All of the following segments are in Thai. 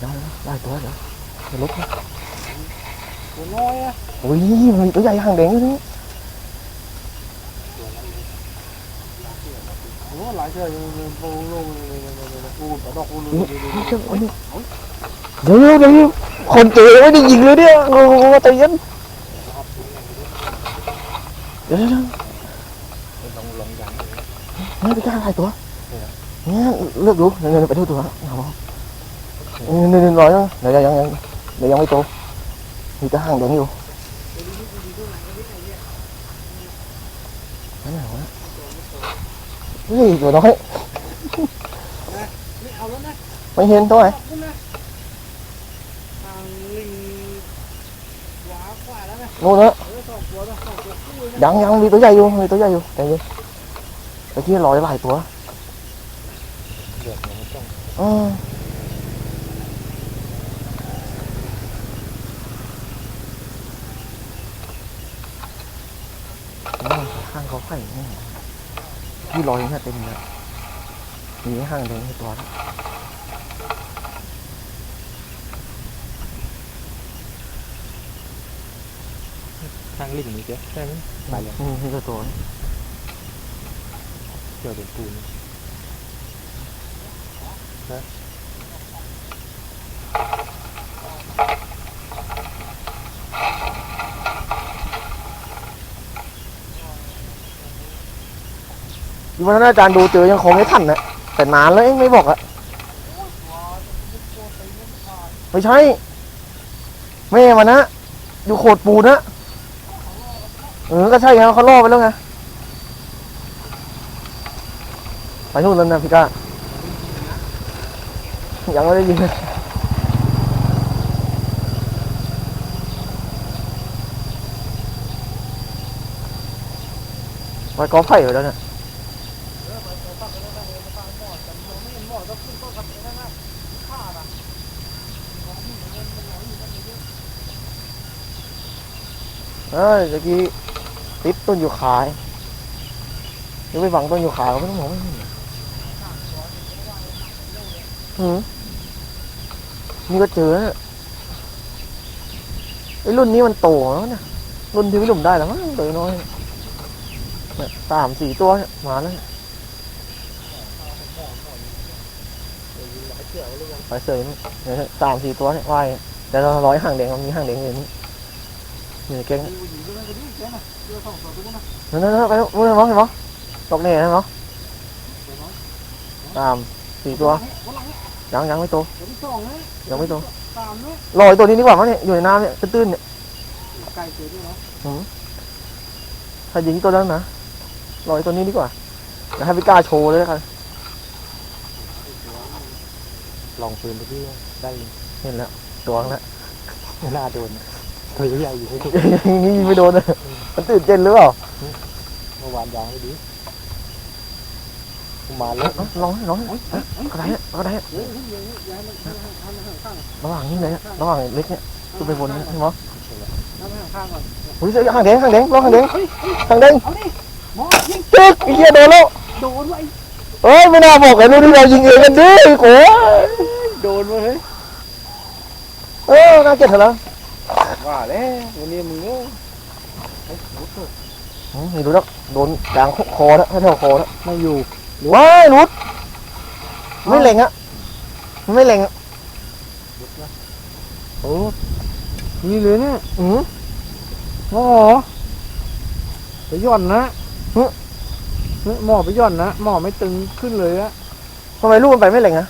Đó, đó, đó, đó, đó. Lúc đó. Ui, mình tụi dây hàng điện đó. Dữ dữ Không chịu quá đi gì nữa đấy. Ngồi tay dính Dữ dữ Nó bị cá hai tụi. Nhá, lớp ruột, nó phải đưa tụi hả? Không nên nói đó để cho giống để giống cái cô. Thì cá hàng đáng nhiều. Cái nào đó cái gì của nói mày hiền thôi. Luôn đó dặn dặn đi tới dây vô đi tới dây vô. Đây vô cái kia lòi vài của ờ. างลิงขวาขวาแล้วนะนู่นนะเออสองตัวนะสองตัวคู่นะยังยังมีตัวใหญ่อยู่มีตัวใหญ่อยู่ใจเย็นตะกี้ลอยหลายตัวเดือดยังไม่ต้องอืมนี่ห้างเขาไข่นี่ที่ลอยเนี่ยเต็มเลยมีห้างแดงในตัวแล้วทางลิงมีเยอะใช่ไหมไปเลยอืมนี่ก็ตัวเกี่ยวกับปูน วันนั้นอาจารย์ดูเจอยังคงไม่ทันนะแต่นานแล้วเองไม่บอกอะไม่ใช่ แม่มันนะอยู่โขดปูนะเออก็ใช่ไงเขาล่อไปแล้วไงไปนู่นแล้วนะพี่ก้ายังไม่ได้ยินเลยไปกอไผ่อยู่แล้วเนี่ย เออเมื่อกี้ติดต้นอยู่ขายเดี๋ยวไปฝังต้นอยู่ขายก็ไม่ต้องมองไม่เห็นหืมนี่ก็เจอนะไอ้รุ่นนี้มันโตแล้วเนี่ยรุ่นที่พี่หนุ่มได้แล้วมั้งตัวน้อยสามสี่ตัวมาแล้วเนี่ยไปเสยนี่เนี่สามสี่ตัวเนี่ยว่ายแต่เราร้อยห่างแดงมันมีห่างแดงอยู่นี่ นี่เก่งปูอยู่ด้วยกันดิแค่น่ะเรือสองตัวตัวนะนั่นนั่นไปนู่นเห็นมั้ยเห็นมั้ยตกเนี่ยเห็นมั้ยสามสี่ตัววันหลังยังยังไม่โตตัวที่สองนะยังไม่โตสามนะรอไอ้ตัวนี้ดีกว่ามั้งเนี่ยอยู่ในน้ำเนี่ยตื้นๆเนี่ยไก่เจอด้วยเนาะถ้ายิงตัวนั้นนะรอไอ้ตัวนี้ดีกว่าเดี๋ยวให้พี่กล้าโชว์เลยแล้วกันลองปืนไปที่ได้เห็นแล้วตัวนึงแล้วหน้าโดน ตัวใหญ่อยู่ให้ทุกอย่างนี้ยิงไม่โดนเลยมันตื่นเต้นหรือเปล่าเมื่อวานยางไม่ดีมาแล้วเอ้าลองให้ลองให้เอ้ยกระไดเนี่ยกระไดเนี่ยเฮ้ยเฮ้ยย้ายมันย้ายมันข้างๆระหว่างนี้เลยเนี่ยระหว่างเล็กเนี่ยขึ้นไปบนนี่ใช่ไหมย้ายมันข้างๆก่อนอุ้ยเฮ้ยห่างแดงห่างแดงลองห่างแดงห่างแดงเอาดิหมอยิงจึ๊กไอ้เหี้ยโดนแล้วโดนไว้เอ้ยไม่น่าบอกไอ้นู่นที่เรายิงเองกันดิโอ้ยโดนไว้เฮ้ยเออน่าเกลียดเถอะแล้ ว่าแล้ววันนี้มึงเอ้ยอืมนี่ดูแล้วโดนกลางคอแล้วให้เท่าคอแล้วไม่อยู่ว้ายรุดไม่เล็งอะไม่เล็งอะโอ้นี่เลยเนี่ยอืมหมอไปย่อนนะเนี่ยหมอไปย่อนนะหมอไม่ตึงขึ้นเลยอะทำไมลูกมันไปไม่เล็งอะ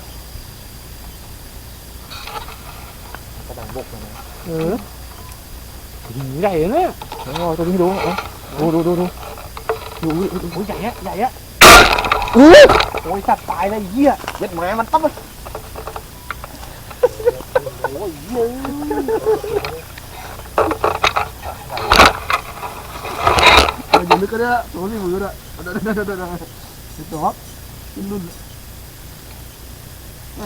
กระดังบกเลยนะเออ gì này nữa đúng rồi tôi đi đúng không đúng đúng đúng đúng đúng đúng đúng dày á dày à. á. Ôi thật tài này gì à. Giật mẹ mặt tóc ơi ôi dừng được cái đó. Tôi đi vừa đó. Đó đó đó đó đó. Đó luôn.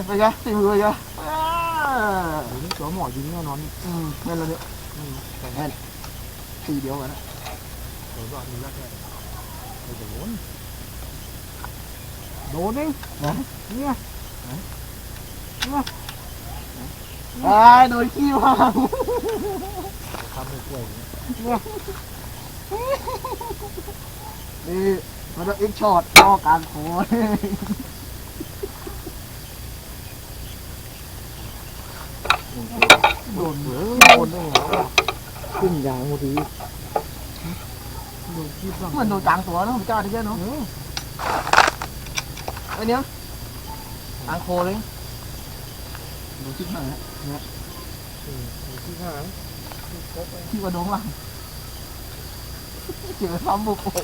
Đây ra. Tìm người ra. À. Có mỏi dính nó nó ừ, lên là được. อ้ย หนึ่งเอออย่าลึกก็ได้ละตัวนี้มือด้วยเดี๋ยวเดี๋ยวเดี๋ยวเดี๋ยวเดี๋ยวติดตัวครับขึ้นรุ่นไปไงตีมือไปไงอ่า โอ้ยตัวหมอยิงแน่นอน อืมแม่นแล้วเนี่ย อืมแต่ แม่นตีเดียวกันนะ เดี๋ยวก่อนดูแรกเลยไม่โดนโดนนี่ นะ เนี่ย อ่าโดนขี้ว่าง ทำให้กล้วย นี่มันจะเอ็กช็อตนอกกลางโค โดนเหรอโดนได้ไงวะขึ้นยางพอดีโดนขี้บ้างมือนโดนกลางตัวนะผมจ้าที่เยอะเนาะไอ้เนี้ยกลางโคเลยดูชิบหายฮะอืมโดนขี้หางที่ว่าโดนหลังเจอซ้ำบุกไป